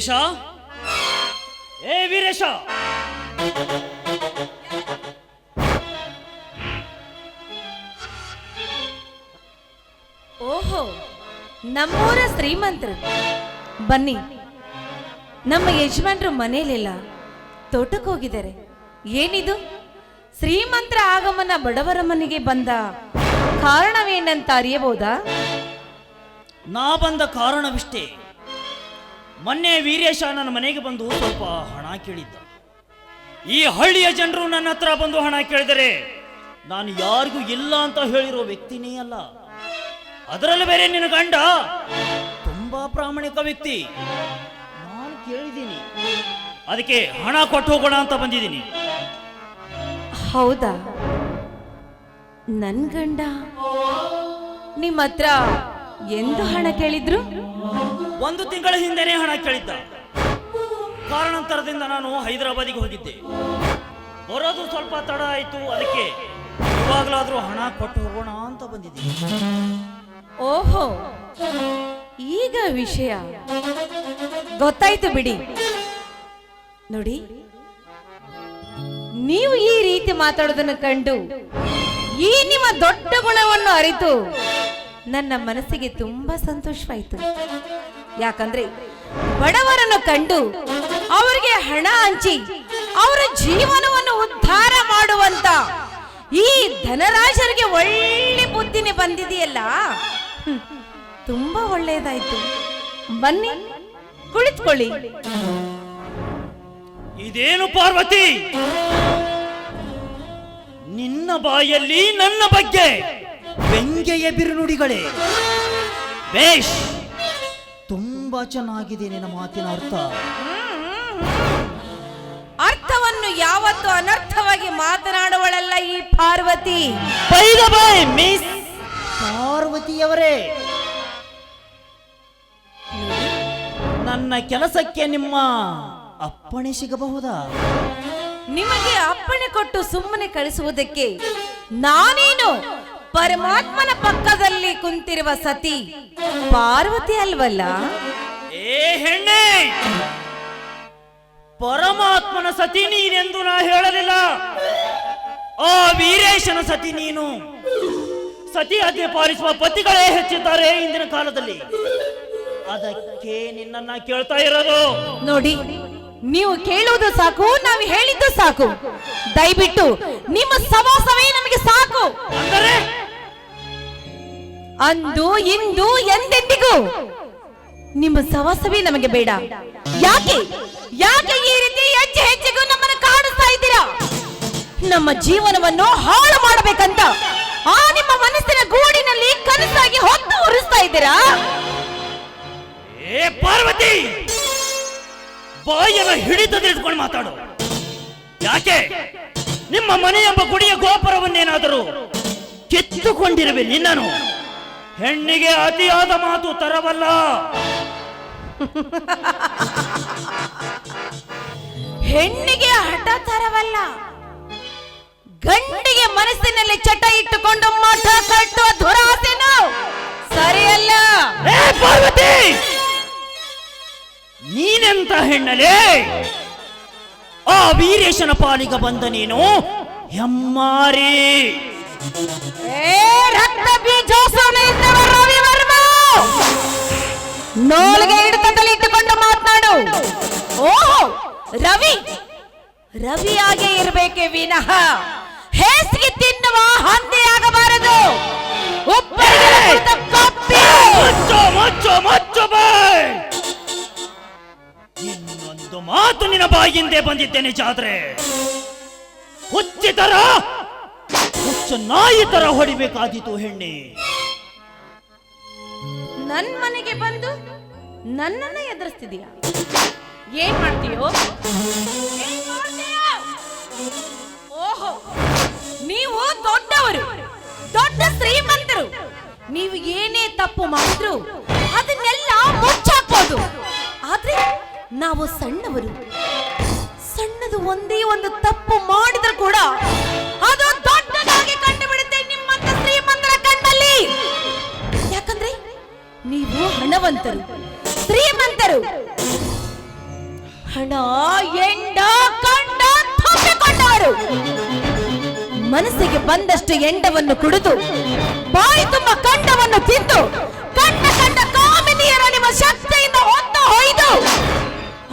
ವೀರೇಶ? ಏ ವೀರೇಶ! ಓಹೋ ನಮ್ಮೂರ ಶ್ರೀಮಂತರು. ಬನ್ನಿ ನಮ್ಮ ಯಜಮಾನ್ರು ಮನೇಲಿಲ್ಲ ತೋಟಕ್ಕೆ ಹೋಗಿದ್ದಾರೆ. ಏನಿದು? ಶ್ರೀಮಂತರ ಆಗಮನ ಬಡವರ ಮನೆಗೆ ಬಂದ ಕಾರಣವೇನಂತ ಅರಿಯಬಹುದಾ? ನಾ ಬಂದ ಕಾರಣವಿಷ್ಟೇ. ಮೊನ್ನೆ ವೀರೇಶ ನನ್ನ ಮನೆಗೆ ಬಂದು ಸ್ವಲ್ಪ ಹಣ ಕೇಳಿದ್ದ. ಈ ಹಳ್ಳಿಯ ಜನರು ನನ್ನ ಹತ್ರ ಬಂದು ಹಣ ಕೇಳಿದರೆ ನಾನು ಯಾರಿಗೂ ಇಲ್ಲ ಅಂತ ಹೇಳಿರೋ ವ್ಯಕ್ತಿನೇ ಅಲ್ಲ. ಅದರಲ್ಲಿ ಬೇರೆ ನಿನ್ನ ಗಂಡ ತುಂಬಾ ಪ್ರಾಮಾಣಿಕ ವ್ಯಕ್ತಿ. ನಾನು ಕೇಳಿದ್ದೀನಿ. ಅದಕ್ಕೆ ಹಣ ಕೊಟ್ಟು ಹೋಗೋಣ ಅಂತ ಬಂದಿದ್ದೀನಿ. ಹೌದಾ? ನನ್ ಗಂಡ? ನಿಮ್ಮ ಹತ್ರ ಎಂದು ಹಣ ಕೇಳಿದ್ರು? ಒಂದು ತಿಂಗಳ ಹಿಂದೆನೇ ಹಣ ಕೇಳಿದ್ದ. ಕಾರಣಾಂತರದಿಂದ ನಾನು ಹೈದರಾಬಾದಿಗೆ ಹೋಗಿದ್ದೆ. ಬರೋದು ಸ್ವಲ್ಪ ತಡ ಆಯಿತು ಅದಕ್ಕೆ ಇವಾಗಲಾದ್ರೂ ಹಣ ಕೊಟ್ಟು ಹೋಗೋಣ ಅಂತ ಬಂದಿದ್ದೆ. ಓಹೋ ಈಗ ವಿಷಯ. ಗೊತ್ತಾಯ್ತು ಬಿಡಿ. ನೋಡಿ ನೀವು ಈ ರೀತಿ ಮಾತಾಡೋದನ್ನು ಕಂಡು ಈ ನಿಮ್ಮ ದೊಡ್ಡ ಗುಣವನ್ನು ಅರಿತು. ನನ್ನ ಮನಸ್ಸಿಗೆ ತುಂಬಾ ಸಂತೋಷವಾಯಿತು. ಯಾಕಂದ್ರೆ ಬಡವರನ್ನು ಕಂಡು ಅವರಿಗೆ ಹಣ ಹಂಚಿ ಅವರ ಜೀವನವನ್ನು ಉದ್ಧಾರ ಮಾಡುವಂತ ಈ ಧನರಾಜರಿಗೆ ಒಳ್ಳೆ ಬುದ್ಧಿನೇ ಬಂದಿದೆಯಲ್ಲ? ತುಂಬಾ ಒಳ್ಳೆಯದಾಯ್ತು. ಬನ್ನಿ, ಕುಳಿತುಕೊಳ್ಳಿ. ಇದೇನು ಪಾರ್ವತಿ? ನಿನ್ನ ಬಾಯಲ್ಲಿ ನನ್ನ ಬಗ್ಗೆ ವ್ಯಂಗ್ಯಯ ಬಿರುನುಡಿಗಳೇ ಬೇಷ್! ತುಂಬಾ ಚೆನ್ನಾಗಿದೆ ನಿನ್ನ ಮಾತಿನ ಅರ್ಥ. ಅರ್ಥವನ್ನು ಯಾವತ್ತು ಅನರ್ಥವಾಗಿ ಮಾತನಾಡುವಳಲ್ಲ ಈ ಪಾರ್ವತಿ. ಮಿಸ್ ಪಾರ್ವತಿಯವರೇ! ನನ್ನ ಕೆಲಸಕ್ಕೆ ನಿಮ್ಮ ಅಪ್ಪಣೆ ಸಿಗಬಹುದಾ? ನಿಮಗೆ ಅಪ್ಪಣೆ ಕೊಟ್ಟು ಸುಮ್ಮನೆ ಕಳಿಸುವುದಕ್ಕೆ ನಾನೇನು? ಪರಮಾತ್ಮನ ಪಕ್ಕದಲ್ಲಿ ಕುಂತಿರುವ ಸತಿ ಪಾರ್ವತಿ ಅಲ್ವಲ್ಲ? ಏ ಹೆಣ್ಣೆ ಪರಮಾತ್ಮನ ಸತಿ ನೀನೆಂದು ನಾ ಹೇಳಲಿಲ್ಲ. ಆ ವೀರೇಶನ ಸತಿ ನೀನು. ಸತಿ ಆಜ್ಞೆ ಪಾಲಿಸುವ ಪತಿಗಳೇ ಹೆಚ್ಚಿದ್ದಾರೆ ಇಂದಿನ ಕಾಲದಲ್ಲಿ. ಅದಕ್ಕೆ ನಿನ್ನನ್ನ ಕೇಳ್ತಾ ಇರೋದು. ನೋಡಿ ನೀವು ಕೇಳುವುದು ಸಾಕು ನಾವು ಹೇಳಿದ್ದು ಸಾಕು. ದಯವಿಟ್ಟು ನಿಮ್ಮ ಸಮೋಸವೇ ನಮಗೆ ಸಾಕು. ಅಂದರೆ? ಅಂದು, ಇಂದು, ಎಂದೆಂದಿಗೂ. ನಿಮ್ಮ ಸವಾಸವೇ ನಮಗೆ ಬೇಡ. ಯಾಕೆ? ಯಾಕೆ ಈ ರೀತಿ ಹೆಜ್ಜೆ ಹೆಜ್ಜೆಗೂ ನಮ್ಮನ್ನು ಕಾಡಿಸ್ತಾ ಇದ್ದೀರಾ? ನಮ್ಮ ಜೀವನವನ್ನು ಹಾಳು ಮಾಡಬೇಕಂತ ಆ ನಿಮ್ಮ ಮನಸ್ಸಿನ ಗೂಡಿನಲ್ಲಿ ಕನಸಾಗಿ ಹೊತ್ತು ಉರಿಸ್ತಾ ಇದ್ದೀರಾ? ಏ, ಪಾರ್ವತಿ! ಬಾಯನ್ನ ಹಿಡಿತದಿಟ್ಕೊಂಡು ಮಾತಾಡು. ಯಾಕೆ? ನಿಮ್ಮ ಮನೆ ಎಂಬ ಗುಡಿಯ ಗೋಪುರವನ್ನೇನಾದರೂ ಕಿತ್ತುಕೊಂಡಿರುವೆ ನಿನ್ನನು ಹೆಣ್ಣಿಗೆ ಅತಿಯಾದ ಮಾತು ತರವಲ್ಲ. ಹೆಣ್ಣಿಗೆ ಹಠ ತರವಲ್ಲ. ಗಂಡಿಗೆ ಮನಸ್ಸಿನಲ್ಲಿ ಚಟ ಇಟ್ಟುಕೊಂಡು ಮಠ ಕಟ್ಟುವ ದುರಾಸೆನು ಸರಿಯಲ್ಲ. ಪಾರ್ವತಿ! ನೀನೆಂತ ಹೆಣ್ಣಲೆ? ಆ ವೀರೇಶನ ಪಾಲಿಗೆ ಬಂದ ನೀನು? ಹೆಮ್ಮಾರಿ. ಏ ರಕ್ತ ರವಿವರ್ಮ ನೋಲ್ಗೆ ಹಿಡಿತದಲ್ಲಿ ಇಟ್ಟುಕೊಂಡು ಮಾತನಾಡು. ಓಹೋ ರವಿ. ರವಿಯಾಗೆ ಇರಬೇಕೆ ವಿನಃ. ಹೇಸಿಗೆ ತಿನ್ನುವ ಹಂದಿಯಾಗಬಾರದು ಇನ್ನೊಂದು ಮಾತು ನಿನ್ನ ಬಾಯಿಂದೆ ಬಂದಿದ್ದೇನೆ ಜಾತ್ರೆ. ಹುಚ್ಚಿತರ ಹುಚ್ಚಿ ತರ ಹುಚ್ಚು ನಾಯಿ ತರ ಹೊಡಿಬೇಕಾದೀತು ಹೆಣ್ಣೆ. ನನ್ ಮನೆಗೆ ಬಂದು ನನ್ನನ್ನ ಎದುರಿಸ್ತಿದೀಯ? ಏನ್ ಮಾಡ್ತೀಯೋ? ಓಹೋ, ನೀವು ದೊಡ್ಡವರು, ದೊಡ್ಡ ಶ್ರೀಮಂತರು. ನೀವು ಏನೇ ತಪ್ಪು ಮಾಡಿದ್ರು ಅದನ್ನೆಲ್ಲ ಮುಚ್ಚಾಕ್ಬೋದು. ಆದ್ರೆ ನಾವು ಸಣ್ಣವರು. ಸಣ್ಣದು ಒಂದೇ ಒಂದು ತಪ್ಪು ಮಾಡಿದ್ರು ಕೂಡ ಅದು ನೀವು ಹಣವಂತರು ಶ್ರೀಮಂತರು ಹಣ, ಎಂಡ, ಕಂಡ ತುಂಬಿಕೊಂಡವರು ಮನಸ್ಸಿಗೆ ಬಂದಷ್ಟು ಎಂಡವನ್ನು ಕುಡಿದು, ಬಾಯಿ ತುಂಬ ಕಂಡವನ್ನು ತಿಂದು ಕಂಡ ಕಂಡ ಕಾಮಿನಿಯರ ನಿಮ್ಮ ಶಕ್ತಿಯಿಂದ ಹೊತ್ತ ಹೊಯ್ದು,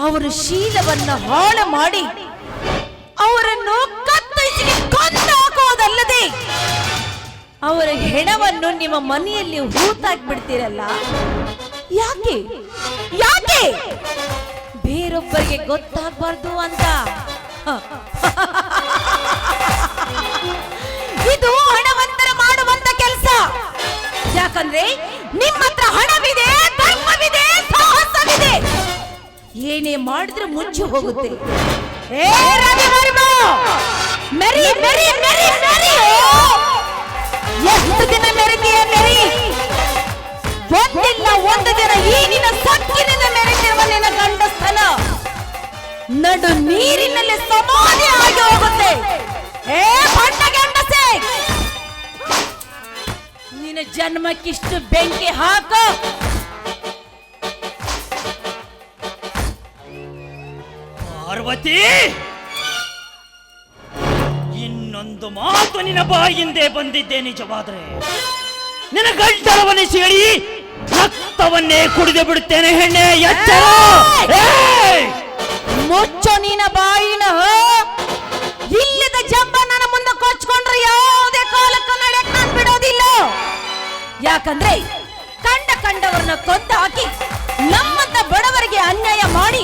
ಅವರು ಶೀಲವನ್ನು ಹಾಳು ಮಾಡಿ, ಅವರನ್ನು ಕತ್ತೈಸಿಗೆ ಕೊಂದು ಹಾಕುವುದಲ್ಲದೆ ಅವರ ಹೆಣವನ್ನು ನಿಮ್ಮ ಮನೆಯಲ್ಲಿ ಹೂತಾಕ್ಬಿಡ್ತೀರಲ್ಲ? ಯಾಕೆ? ಯಾಕೆ? ಬೇರೊಬ್ಬರಿಗೆ ಗೊತ್ತಾಗಬಾರ್ದು ಅಂತ. ಇದು ಹಣವಂತರ ಮಾಡುವಂತ ಕೆಲಸ. ಯಾಕಂದ್ರೆ ನಿಮ್ಮ ಹತ್ರ ಹಣವಿದೆ, ಧರ್ಮವಿದೆ, ಸಾಹಸವಿದೆ. ಏನೇ ಮಾಡಿದ್ರೆ ಮುಚ್ಚಿ ಹೋಗುತ್ತೆ. ಏ ಮೆರಿ ಮೆರಿ ಮೆರಿ ಮೆರಿ ಎಷ್ಟು ದಿನ ಮೆರೆತೀಯ ಮೆರಿ ಒಂದಿಲ್ಲ ಒಂದು ದಿನ ಈ ನಿನ್ನ ಸಕ್ಕಿನಿಂದ ಮೆರೆತಿರುವ ನಿನ್ನ ಗಂಡಸ್ಥನ. ನಡು ನೀರಿನಲ್ಲಿ ಸಮಾಧಿ ಆಗಿ ಹೋಗುತ್ತೆ. ಏ ಬಣ್ಣ ಗಂಡಸೆ! ನಿನ್ನ ಜನ್ಮಕ್ಕಿಷ್ಟು ಬೆಂಕಿ ಹಾಕು. ಪಾರ್ವತಿ! ಇನ್ನೊಂದು ಮಾತು ನಿನ್ನ ಬಾಯಿಂದೆ ಬಂದಿದ್ದೆ ನಿಜವಾದ್ರೆ. ನಿನ್ನ ಗಂಟಲವನ್ನೇ ಸೇಳಿ ರಕ್ತವನ್ನೇ ಕುಡಿದು ಬಿಡುತ್ತೇನೆ ಹೆಣ್ಣೆ, ಎಚ್ಚರ! ಮುಚ್ಚೋ ನಿನ್ನ ಬಾಯಿನ. ಇಲ್ಲದ ಜಂಬ ನನ್ನ ಮುಂದೆ ಕೊಚ್ಕೊಂಡ್ರೆ ಯಾವುದೇ ಕಾಲಕ್ಕೂ ನಡೆಯಕ್ ನಾನು ಬಿಡೋದಿಲ್ಲ. ಯಾಕಂದ್ರೆ ಕಂಡ ಕಂಡವರನ್ನ ಕೊಂದು ಹಾಕಿ ನಮ್ಮಂತ ಬಡವರಿಗೆ ಅನ್ಯಾಯ ಮಾಡಿ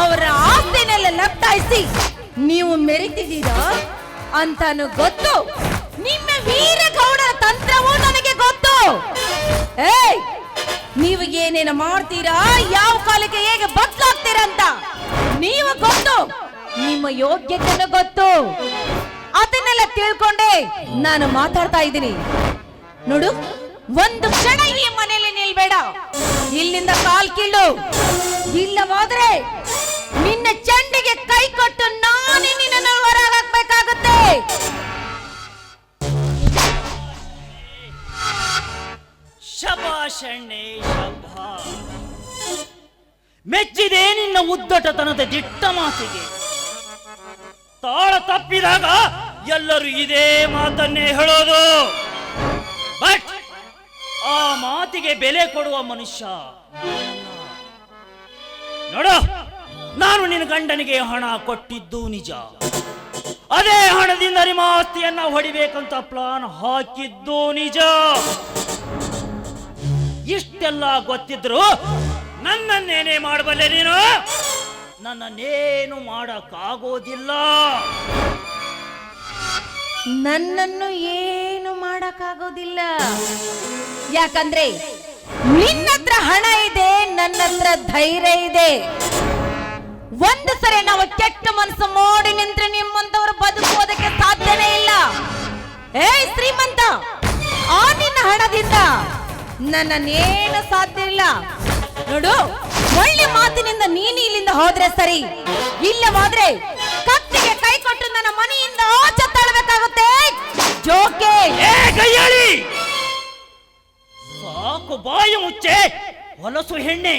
ಅವರ ಆಸ್ತಿನೆಲ್ಲ ಲಪ್ಟಾಯಿಸಿ ನೀವು ಮೆರಿತಿದ್ದೀರಾ? ಅಂತಾನು ಗೊತ್ತು. ನಿಮ್ಮ ವೀರಗೌಡರ ತಂತ್ರವೂ ನನಗೆ ಗೊತ್ತು. ಏಯ್, ನೀವು ಏನೇನು ಮಾಡ್ತೀರಾ, ಯಾವ ಕಾಲಕ್ಕೆ ಹೇಗೆ ಬದಲಾಗ್ತೀರಂತ ನೀವು ಗೊತ್ತು. ನಿಮ್ಮ ಯೋಗ್ಯತೆನೂ ಗೊತ್ತು. ಅದನ್ನೆಲ್ಲ ತಿಳ್ಕೊಂಡೆ ನಾನು ಮಾತಾಡ್ತಾ ಇದ್ದೀನಿ. ನೋಡು, ಒಂದು ಕ್ಷಣ ಈ ಮನೆಯಲ್ಲಿ ನಿಲ್ಬೇಡ. ಇಲ್ಲಿಂದ ಕಾಲ್ ಕೀಳು. ಇಲ್ಲವಾದ್ರೆ ನಿನ್ನ ಚಂಡಿಗೆ ಕೈ ಕೊಟ್ಟು ನಾನೇ ನಿನ್ನನ್ನು ಹೊರಗಾಕ್ಬೇಕಾಗುತ್ತೆ ಶಬಾಷ್ ಎಣ್ಣೆ ಶಬಾ ಮೆಚ್ಚಿದೆ ನಿನ್ನ ಉದ್ದಟತನದ ದಿಟ್ಟ ಮಾತಿಗೆ. ತಾಳ ತಪ್ಪಿದಾಗ ಎಲ್ಲರೂ ಇದೇ ಮಾತನ್ನೇ ಹೇಳೋದು. ಬಟ್ ಆ ಮಾತಿಗೆ ಬೆಲೆ ಕೊಡುವ ಮನುಷ್ಯ ನೋಡು, ನಾನು ನಿನ್ನ ಗಂಡನಿಗೆ ಹಣ ಕೊಟ್ಟಿದ್ದು ನಿಜ. ಅದೇ ಹಣದಿಂದ ನಿಮ್ಮ ಆಸ್ತಿಯನ್ನ ಹೊಡಿಬೇಕಂತ ಪ್ಲಾನ್ ಹಾಕಿದ್ದು ನಿಜ. ಇಷ್ಟೆಲ್ಲ ಗೊತ್ತಿದ್ರು ನನ್ನನ್ನೇನೇ ಮಾಡಬಲ್ಲೆ ನೀನು? ನನ್ನನ್ನೇನು ಮಾಡಕ್ಕಾಗೋದಿಲ್ಲ. ನನ್ನನ್ನು ಏನು ಮಾಡಕ್ಕಾಗೋದಿಲ್ಲ. ಯಾಕಂದ್ರೆ ನಿನ್ನತ್ರ ಹಣ ಇದೆ, ನನ್ನತ್ರ ಧೈರ್ಯ ಇದೆ. ಒಂದು ಸರಿ ನಾವು ಕೆಟ್ಟ ಮನಸ್ಸು ಮಾಡಿ ನಿಂತ್ರೆ ನಿಮ್ಮಂತವರು ಬದುಕುವುದಕ್ಕೆ ಸಾಧ್ಯನೇ ಇಲ್ಲ. ಏಯ್ ಶ್ರೀಮಂತ, ಆ ನಿನ್ನ ಹಣದಿಂದ ನನ್ನೇನು ಸಾಧ್ಯ ಇಲ್ಲ. ನೋಡು, ಒಳ್ಳೆ ಮಾತಿನಿಂದ ನೀನು ಇಲ್ಲಿಂದ ಹೋದ್ರೆ ಸರಿ. ಇಲ್ಲವಾದ್ರೆ ಕತ್ತಿಗೆ ಕೈ ಕೊಟ್ಟು ನನ್ನ ಮನೆಯಿಂದ ಆಚೆ ತಳ್ಳಬೇಕಾಗುತ್ತೆ. ಜೋಕೆ. ಏ ಸಾಕು ಬಾಯಿ ಮುಚ್ಚೆ, ಹೊಲಸು ಹೆಣ್ಣೆ.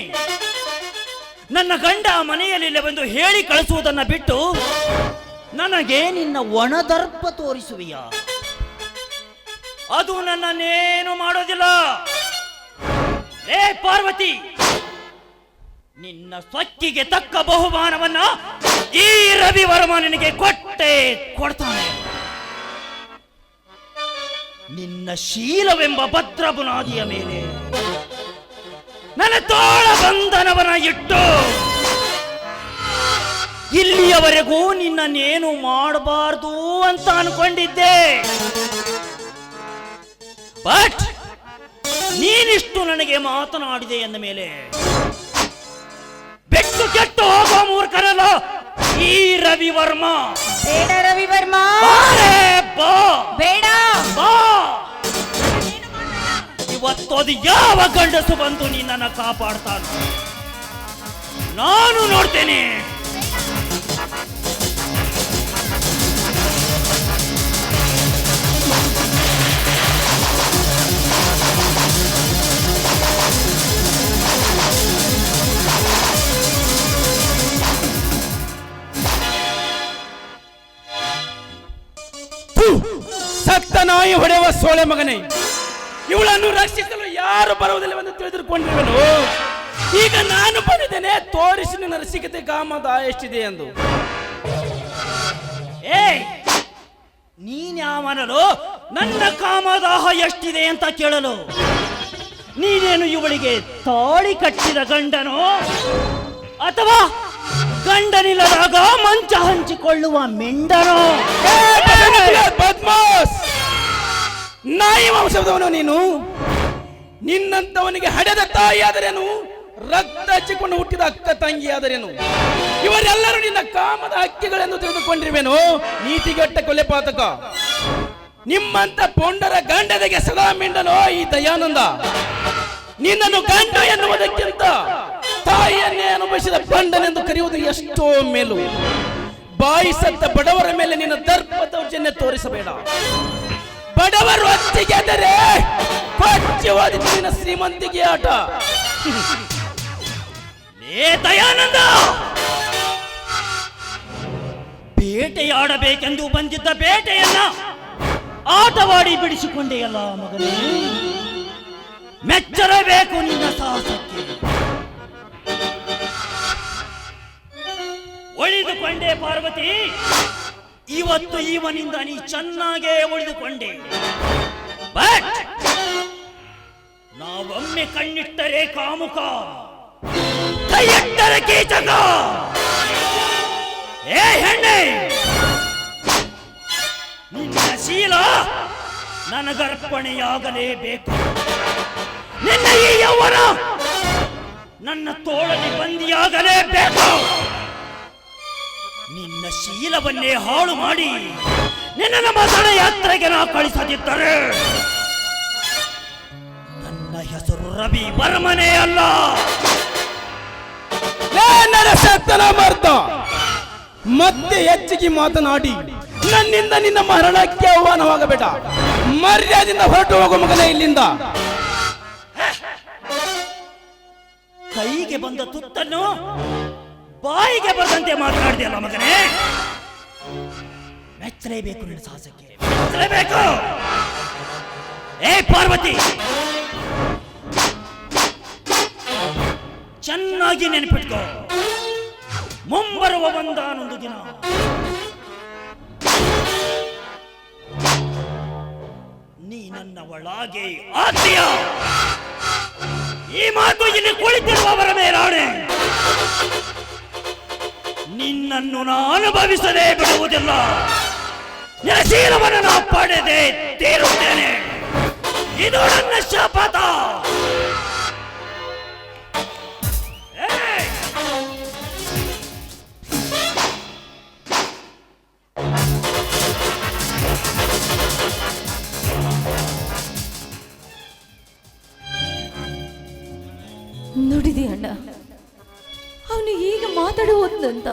ನನ್ನ ಗಂಡ ಮನೆಯಲ್ಲಿ ಬಂದು ಹೇಳಿ ಕಳಿಸುವುದನ್ನು ಬಿಟ್ಟು, ನನಗೆ ನಿನ್ನ ಒಣದರ್ಪ ತೋರಿಸುವೆಯ? ಅದು ನನ್ನನ್ನೇನು ಮಾಡೋದಿಲ್ಲ. ಏ ಪಾರ್ವತಿ, ನಿನ್ನ ಸೊಕ್ಕಿಗೆ ತಕ್ಕ ಬಹುಮಾನವನ್ನ ಈ ರವಿವರ್ಮ ನಿನಗೆ ಕೊಟ್ಟೆ ಕೊಡ್ತಾನೆ. ನಿನ್ನ ಶೀಲವೆಂಬ ಭದ್ರ ಬುನಾದಿಯ ಮೇಲೆ ನನ್ನ ತೋಳ ಬಂಧನವನ ಇಟ್ಟು ಇಲ್ಲಿಯವರೆಗೂ ನಿನ್ನನ್ನೇನು ಮಾಡಬಾರ್ದು ಅಂತ ಅನ್ಕೊಂಡಿದ್ದೆ. ಬಟ್ ನೀನಿಷ್ಟು ನನಗೆ ಮಾತನಾಡಿದೆ ಎಂದ ಮೇಲೆ ಬೆಟ್ಟು ಕೆಟ್ಟು ಹೋಗೋ ಮೂರ್ಖರಲ್ಲ ಈ ರವಿವರ್ಮ. ಬೇಡ ರವಿವರ್ಮ. ಬೇಡ. ಬಾ. ಇವತ್ತೋದು ಯಾವ ಗಂಡಸು ಬಂದು ನಿನ್ನನ್ನು ಕಾಪಾಡ್ತಾನ? ನಾನು ನೋಡ್ತೇನೆ. ಸತ್ತ ನಾಯಿ ಹೊಡೆಯುವ ಸೋಳೆ ಮಗನೇ. ಇವಳನ್ನು ರಕ್ಷಿಸಲು ಯಾರು ಬರುವುದಿಲ್ಲ ಎಂದು ತಿಳಿದುಕೊಂಡಿರುವನು. ಈಗ ನಾನು ಬಂದಿದ್ದೇನೆ, ತೋರಿಸಿ ನಿನ್ನ ರಸಿಕತೆ ಕಾಮದ ಎಷ್ಟಿದೆ ಎಂದು. ನೀನ್ ನೀನ್ಯಾವನಲು ನನ್ನ ಕಾಮದಾಹ ಎಷ್ಟಿದೆ ಅಂತ ಕೇಳಲು. ನೀನೇನು ಇವಳಿಗೆ ತಾಳಿ ಕಟ್ಟಿದ ಗಂಡನು? ಅಥವಾ ಗಂಡನಿಲ್ಲದಾಗ ಮಂಚ ಹಂಚಿಕೊಳ್ಳುವ ಮೆಂಡನೋ? ನಾಯಿ ವಂಶದವನು ನೀನು. ನಿನ್ನಂತವನಿಗೆ ಹಡೆದ ತಾಯಿಯಾದರೇನು ರಕ್ತ ಹಚ್ಚಿಕೊಂಡು ಹುಟ್ಟಿದ ಅಕ್ಕ ತಂಗಿಯಾದರೇನು ಇವರೆಲ್ಲರೂ ನಿನ್ನ ಕಾಮದ ಹಕ್ಕಿಗಳೆಂದು ತಿಳಿದುಕೊಂಡಿರುವೆನು ನೀತಿಗೆಟ್ಟ ಕೊಲೆ ಪಾತಕ ನಿಮ್ಮಂತ ಪೊಂಡರ ಗಂಡದಿಗೆ ಸದಾ ಮಿಂಡನೋ ಈ ದಯಾನಂದ. ನಿನ್ನನ್ನು ಗಂಡ ಎನ್ನುವುದಕ್ಕಿಂತ ತಾಯಿಯನ್ನೇ ಅನುಭವಿಸಿದ ಬಂಡನೆಂದು ಕರೆಯುವುದು ಎಷ್ಟೋ ಮೇಲು. ಬಾಯಿ ಸತ್ತ ಬಡವರ ಮೇಲೆ ನಿನ್ನ ದರ್ಪ ದೌರ್ಜನ್ಯ ತೋರಿಸಬೇಡ. ಬಡವರು ಕೊಚ್ಚವಾದ ನಿನ್ನ ಶ್ರೀಮಂತಿಗೆ ಆಟ. ಏ ದಯಾನಂದ! ಬೇಟೆಯಾಡಬೇಕೆಂದು ಬಂದಿದ್ದ ಬೇಟೆಯನ್ನ ಆಟವಾಡಿ ಬಿಡಿಸಿಕೊಂಡೆಯಲ್ಲ ಮಗನೇ. ಮೆಚ್ಚರಬೇಕು ನಿನ್ನ ಸಾಹಸಕ್ಕೆ. ಒಳಿದುಕೊಂಡೆ ಪಾರ್ವತಿ. ಇವತ್ತು ಇವನಿಂದ ನೀ ಚೆನ್ನಾಗೇ ಉಳಿದುಕೊಂಡೆ. ಬಟ್ ನಾವೊಮ್ಮೆ ಕಣ್ಣಿಟ್ಟರೆ ಕಾಮುಕ. ಕೈಯಟ್ಟರೆ ಕೀಚಕ. ಏ ಹೆಣ್ಣೆ, ನಿನ್ನ ಶೀಲ ನನಗರ್ಪಣೆಯಾಗಲೇಬೇಕು. ನಿನ್ನ ಈ ಯೌವನ ನನ್ನ ತೋಳಲಿ ಬಂದಿಯಾಗಲೇಬೇಕು. ನಿನ್ನ ಶೀಲವನ್ನೇ ಹಾಳು ಮಾಡಿ ನಿನ್ನ ನಮ್ಮ ಯಾತ್ರೆಗೆ ನಾ ಕಳಿಸದಿದ್ದರೆ ನನ್ನ ಹೆಸರು ರವಿ ವರ್ಮನೇ ಅಲ್ಲ. ನರಸತ್ತನ ಮರ್ತ. ಮತ್ತೆ ಹೆಚ್ಚಿಗೆ ಮಾತನಾಡಿ. ನನ್ನಿಂದ ನಿನ್ನ ಮರಣಕ್ಕೆ ಆಹ್ವಾನವಾಗಬೇಡ. ಮರ್ಯಾದಿಂದ ಹೊರಟು ಹೋಗು ಮಗನೇ ಇಲ್ಲಿಂದ. ಕೈಗೆ ಬಂದ ತುತ್ತನ್ನು ಬಾಯಿಗೆ ಬರದಂತೆ ಮಾತನಾಡಿದೆಯಲ್ಲ ಮಗನೇ? ಮೆಚ್ಚಲೇಬೇಕು ನಿನ್ನ ಸಾಹಸಕ್ಕೆ. ಮೆಚ್ಚಲೇಬೇಕು ಏ ಪಾರ್ವತಿ! ಚೆನ್ನಾಗಿ ನೆನಪಿಟ್ಕೋ. ಮುಂಬರುವ ಒಂದಾನೊಂದು ದಿನ. ನೀ ನನ್ನ ಒಳಗೆ ಆತ್ಮೀಯ ಈ ಮಾತು ಇಲ್ಲಿ ಕುಳಿತಿರುವವರ ಮೇಲಾಣೆ. ನಿನ್ನನ್ನು ನಾನು ಅನುಭವಿಸದೆ ಬಿಡುವುದಿಲ್ಲ. ನಿರಶೀಲವನ್ನು ನಾನು ಪಡೆದೆ ತೀರುತ್ತೇನೆ. ಇದು ನನ್ನ ಶಪಥ ಮಾತಾಡುವುದಂತ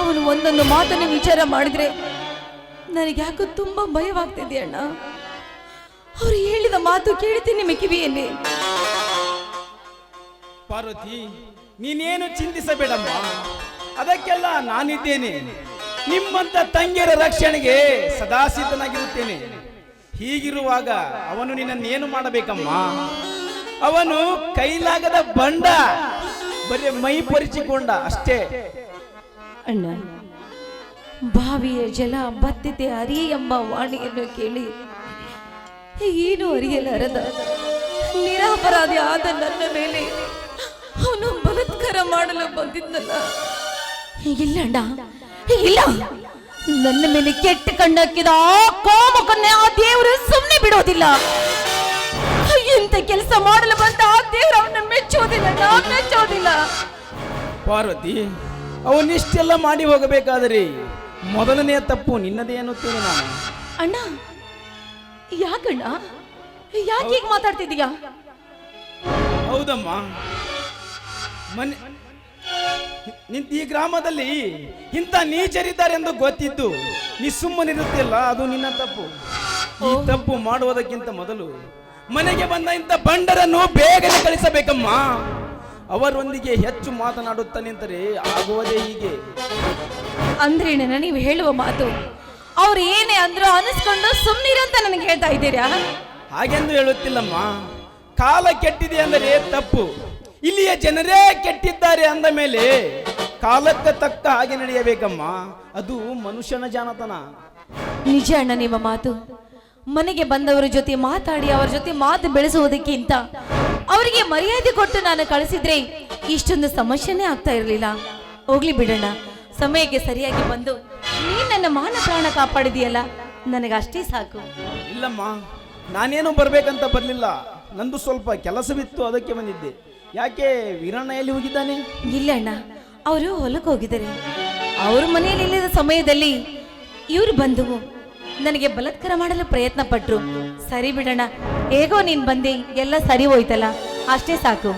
ಅವನು ಒಂದೊಂದು ಮಾತನ್ನು ವಿಚಾರ ಮಾಡಿದ್ರೆ ನನಗೆ ಯಾಕೋ ತುಂಬಾ ಭಯವಾಗ್ತಿದೆ ಅಣ್ಣ. ಅವ್ರು ಹೇಳಿದ ಮಾತು ಕೇಳ್ತೀನಿ ನಿಮ್ಮ ಕಿವಿಯಲ್ಲಿ ಪಾರ್ವತಿ, ನೀನೇನು ಚಿಂತಿಸಬೇಡಮ್ಮ. ಅದಕ್ಕೆಲ್ಲ ನಾನಿದ್ದೇನೆ. ನಿಮ್ಮಂತ ತಂಗಿಯರ ರಕ್ಷಣೆಗೆ ಸದಾ ಸಿದ್ಧನಾಗಿರುತ್ತೇನೆ ಹೀಗಿರುವಾಗ ಅವನು ನಿನ್ನನ್ನೇನು ಮಾಡಬೇಕಮ್ಮ? ಅವನು ಕೈಲಾಗದ ಬಂಡ ಬರೀ ಮೈ ಪರಿಚಿಕೊಂಡ ಅಷ್ಟೇ. ಅಣ್ಣ, ಬಾವಿಯ ಜಲ ಬತ್ತಿದೆ ಅರಿ ಎಂಬ ವಾಣಿಯನ್ನು ಕೇಳಿ, ಏನು ಅರಿಯಲಾರದ ನಿರಾಪರಾಧಿ ಆದ ನನ್ನ ಮೇಲೆ ಅವನು ಬಲತ್ಕಾರ ಮಾಡಲು ಬಂದಿದ್ದಲ್ಲ? ಇಲ್ಲ ಅಣ್ಣ, ಇಲ್ಲ. ನನ್ನ ಮೇಲೆ ಕೆಟ್ಟ ಕಣ್ಣಾಕಿದ ಆ ಕೋಮಕನ್ನೇ ಆ ದೇವರು ಸುಮ್ಮನೆ ಬಿಡೋದಿಲ್ಲ. ಇಂಥ ಕೆಲಸ ಮಾಡಲು ಬಂದ ಆ ದೇವರು ಅವನ ಮೆಚ್ಚುವುದಿಲ್ಲ ಮೆಚ್ಚೋದಿಲ್ಲ. ಪಾರ್ವತಿ ಅವನಿಷ್ಟೆಲ್ಲ ಮಾಡಿ ಹೋಗಬೇಕಾದರೆ ಮೊದಲನೆಯ ತಪ್ಪು ನಿನ್ನದೇ ಅನ್ನುತ್ತೇನೆ ನಾನು. ಅಣ್ಣ ಯಾಕಣ್ಣ? ಯಾಕೆ ಹೀಗೆ ಮಾತಾಡ್ತಿದೀಯ ಹೌದಮ್ಮ. ಮನೆ ನಿಂತ ಈ ಗ್ರಾಮದಲ್ಲಿ ಇಂಥ ನೀಚರಿದ್ದಾರೆ ಎಂದು ಗೊತ್ತಿದ್ದು ನೀ ಸುಮ್ಮನಿರುತ್ತಿಲ್ಲ ಅದು ನಿನ್ನ ತಪ್ಪು. ಈ ತಪ್ಪು ಮಾಡುವುದಕ್ಕಿಂತ ಮೊದಲು ಮನೆಗೆ ಬಂದ ಇಂಥ ಬಂಡರನ್ನು ಬೇಗನೆ ಕಳಿಸಬೇಕಮ್ಮ. ಅವರೊಂದಿಗೆ ಹೆಚ್ಚು ಮಾತನಾಡುತ್ತಾ ನಿಂತರೆ ಆಗುವುದೇ ಹೀಗೆ. ಅಂದ್ರೆ ನೀವು ಹೇಳುವ ಮಾತು ಅವ್ರು ಏನೇ ಅಂದ್ರು ಅನಿಸ್ಕೊಂಡು ಸುಮ್ಮನಿರಂತ ಅಂತ ನನಗೆ ಹೇಳ್ತಾ ಇದ್ದೀರಾ? ಹಾಗೆಂದು ಹೇಳುತ್ತಿಲ್ಲಮ್ಮ ಕಾಲ ಕೆಟ್ಟಿದೆ ಅಂದರೆ ತಪ್ಪು. ಇಲ್ಲಿಯ ಜನರೇ ಕೆಟ್ಟಿದ್ದಾರೆ ಅಂದ ಮೇಲೆ ಕಾಲಕ್ಕೆ ತಕ್ಕ ಹಾಗೆ ನಡೆಯಬೇಕಮ್ಮ. ಅದು ಮನುಷ್ಯನ ಜಾನತನ ನಿಜ ಅಣ್ಣ ನಿಮ್ಮ ಮಾತು. ಮನೆಗೆ ಬಂದವರ ಜೊತೆ ಮಾತಾಡಿ ಅವರ ಜೊತೆ ಮಾತು ಬೆಳೆಸುವುದಕ್ಕಿಂತ ಅವರಿಗೆ ಮರ್ಯಾದೆ ಕೊಟ್ಟು ನಾನು ಕಳಿಸಿದ್ರೆ ಇಷ್ಟೊಂದು ಸಮಸ್ಯೆನೇ ಆಗ್ತಾ ಇರಲಿಲ್ಲ. ಹೋಗ್ಲಿ ಬಿಡೋಣ ಸಮಯಕ್ಕೆ ಸರಿಯಾಗಿ ಬಂದು ನೀ ನನ್ನ ಮಾನ ಪ್ರಾಣ ಕಾಪಾಡಿದೆಯಲ್ಲ ನನಗಷ್ಟೇ ಸಾಕು. ಇಲ್ಲಮ್ಮ ನಾನೇನು ಬರ್ಬೇಕಂತ ಬರಲಿಲ್ಲ. ನಂದು ಸ್ವಲ್ಪ ಕೆಲಸವಿತ್ತು ಅದಕ್ಕೆ ಬಂದಿದ್ದೆ. ಯಾಕೆ ವೀರಣ್ಣ ಎಲ್ಲಿ ಹೋಗಿದ್ದಾನೆ? ಇಲ್ಲ ಅಣ್ಣ ಅವರು ಹೊಲಕ್ಕೆ ಹೋಗಿದ್ದಾರೆ. ಅವ್ರ ಮನೆಯಲ್ಲಿ ಇಲ್ಲದ ಸಮಯದಲ್ಲಿ ಇವರು ಬಂದು ನನಗೆ ಬಲತ್ಕಾರ ಮಾಡಲು ಪ್ರಯತ್ನ ಪಟ್ರು. ಸರಿ ಬಿಡೋಣ. ಹೇಗೋ ನೀನ್ ಬಂದಿ, ಎಲ್ಲ ಸರಿ ಹೋಯ್ತಲ್ಲ? ಅಷ್ಟೇ ಸಾಕು.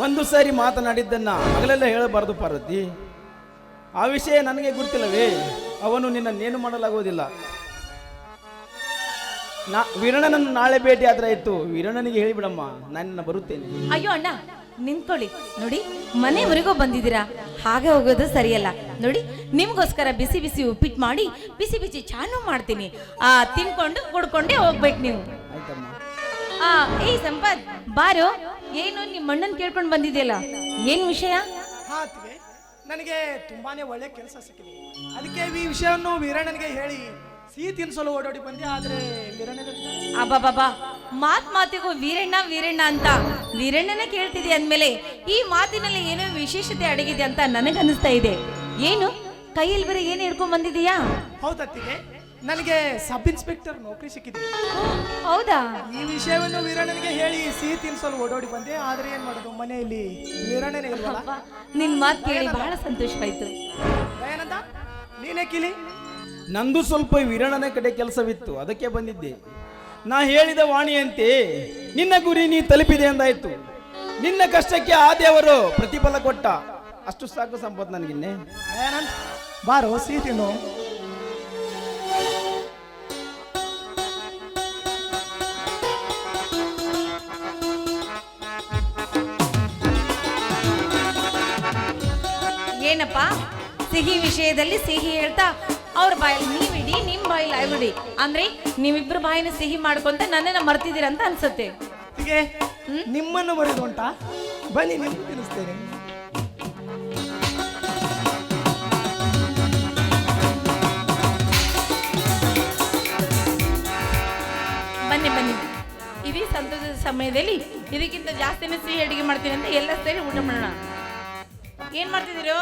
ಒಂದು ಸಾರಿ ಮಾತನಾಡಿದ್ದನ್ನ ಹಗಲೆಲ್ಲ ಹೇಳಬಾರದು ಪಾರ್ವತಿ. ಆ ವಿಷಯ ನನಗೆ ಗೊತ್ತಿಲ್ಲವೇ? ಅವನು ನಿನ್ನನ್ನೇನು ಮಾಡಲಾಗುವುದಿಲ್ಲ. ನಾ ವೀರಣ್ಣನನ್ನು ನಾಳೆ ಭೇಟಿ ಆದ್ರೆ ಆಯ್ತು. ವೀರಣ್ಣನಿಗೆ ಹೇಳಿಬಿಡಮ್ಮ ನಾನು ಬರುತ್ತೇನೆ. ಅಯ್ಯೋ ಅಣ್ಣ ನಿಂತ್ಕೊಳ್ಳಿ. ನೋಡಿ ಮನೆವರೆಗೂ ಬಂದಿದ್ದೀರಾ? ಹಾಗೆ ಹೋಗೋದು ಸರಿಯಲ್ಲ. ನೋಡಿ ನಿಮ್ಗೋಸ್ಕರ ಬಿಸಿ ಬಿಸಿ ಉಪ್ಪಿಟ್ಟು ಮಾಡಿ ಬಿಸಿ ಬಿಸಿ ಚಾನು ಮಾಡ್ತೀನಿ. ಆ ತಿನ್ಕೊಂಡು ಕುಡ್ಕೊಂಡೇ ಹೋಗ್ಬೇಕು ನೀವು. ಆಯ್ತಮ್ಮ. ಆ ಏ ಸಂಪತ್ ಬಾರು. ಏನು ನಿಮ್ಮ ಅಣ್ಣನ ಕೇಳ್ಕೊಂಡು ಬಂದಿದೆಯಲ್ಲ? ಏನು ವಿಷಯ? ನನಗೆ ತುಂಬಾನೇ ಒಳ್ಳೆ ಕೆಲಸ ಸಿಕ್ಕಿದೆ. ಅದಕ್ಕೆ ಈ ವಿಷಯವನ್ನು ವೀರಣ್ಣನಿಗೆ ಹೇಳಿ ಸಿಹಿ ತಿನ್ಸಲು ಓಡೋಡಿ ಬಂದೆ ಆದ್ರೆ ಅಬ್ಬಬ್ಬಾ ಮಾತ್ ಮಾತಿಗೂ ವೀರಣ್ಣ ವೀರಣ್ಣ ಅಂತ. ವೀರಣ್ಣನ ಕೇಳ್ತಿದೆ ಅಂದ್ಮೇಲೆ ಈ ಮಾತಿನಲ್ಲಿ ಏನೋ ವಿಶೇಷತೆ ಅಡಗಿದೆ ಅಂತ ನನಗನ್ನಿಸ್ತಾ ಇದೆ. ಏನು? ಕೈಯಲ್ಲಿ ಬರೀ ಏನು ಹಿಡ್ಕೊಂಡ್ ಬಂದಿದೀಯಾ ಹೌದತ್ತಿಗೆ ನನಗೆ ಸಬ್ ಇನ್ಸ್ಪೆಕ್ಟರ್ ನೌಕರಿ ಸಿಕ್ಕಿದೆ. ಹೌದಾ? ಈ ವಿಷಯವನ್ನು ವೀರಣ್ಣನಿಗೆ ಹೇಳಿ ಸಿಹಿ ತಿನ್ಸಲು ಓಡೋಡಿ ಬಂದೆ ಆದ್ರೆ ಏನ್ ಮಾಡೋದು? ಮನೆಯಲ್ಲಿ ವೀರಣ್ಣನೇ ಇಲ್ವಲ್ಲ? ನಿನ್ ಮಾತು ಕೇಳಿ ಬಹಳ ಸಂತೋಷವಾಯ್ತು. ದಯಾನಂದ ನೀನೇ ಕಿಲಿ? ನಂದು ಸ್ವಲ್ಪ ವಿರಣನ ಕಡೆ ಕೆಲಸವಿತ್ತು ಅದಕ್ಕೆ ಬಂದಿದ್ದೆ. ನಾ ಹೇಳಿದ ವಾಣಿಯಂತೆ ನಿನ್ನ ಗುರಿ ನೀ ತಲುಪಿದೆ ಎಂದಾಯ್ತು. ನಿನ್ನ ಕಷ್ಟಕ್ಕೆ ಆ ದೇವರು ಪ್ರತಿಫಲ ಕೊಟ್ಟ. ಅಷ್ಟು ಸಾಕು ಸಂಪತ್ ನನಗಿನ್ನೆ. ಬಾರೋ ಸಿಹಿ ತಿನ್ನು. ಏನಪ್ಪ? ಸಿಹಿ ವಿಷಯದಲ್ಲಿ ಸಿಹಿ ಹೇಳ್ತಾ ಅವ್ರ ಬಾಯಲ್ಲಿ ನೀವಿಡಿ ನಿಮ್ ಬಾಯಲ್ಲಿ ಬಿಡಿ ಅಂದ್ರೆ ನೀವಿಬ್ರು ಬಾಯಿನ ಸಿಹಿ ಮಾಡ್ಕೊಂತ ನನ್ನನ್ನ ಮರ್ತಿದ್ದೀರಂತ ಅನ್ಸುತ್ತೆ. ಹೀಗೆ ನಿಮ್ಮನ್ನು ಉಂಟಾ? ಬನ್ನಿ ನಿಮ್ಗೆ ತಿನ್ನಿಸ್ತೇನೆ ಬನ್ನಿ ಬನ್ನಿ. ಇದೇ ಸಂತೋಷದ ಸಮಯದಲ್ಲಿ ಇದಕ್ಕಿಂತ ಜಾಸ್ತಿನೇ ಸಿಹಿ ಅಡುಗೆ ಮಾಡ್ತೀನಿ ಅಂತ ಎಲ್ಲ ಸೇರಿ ಊಟ ಮಾಡೋಣ. ಏನ್ ಮಾಡ್ತಿದ್ದೀರೋ?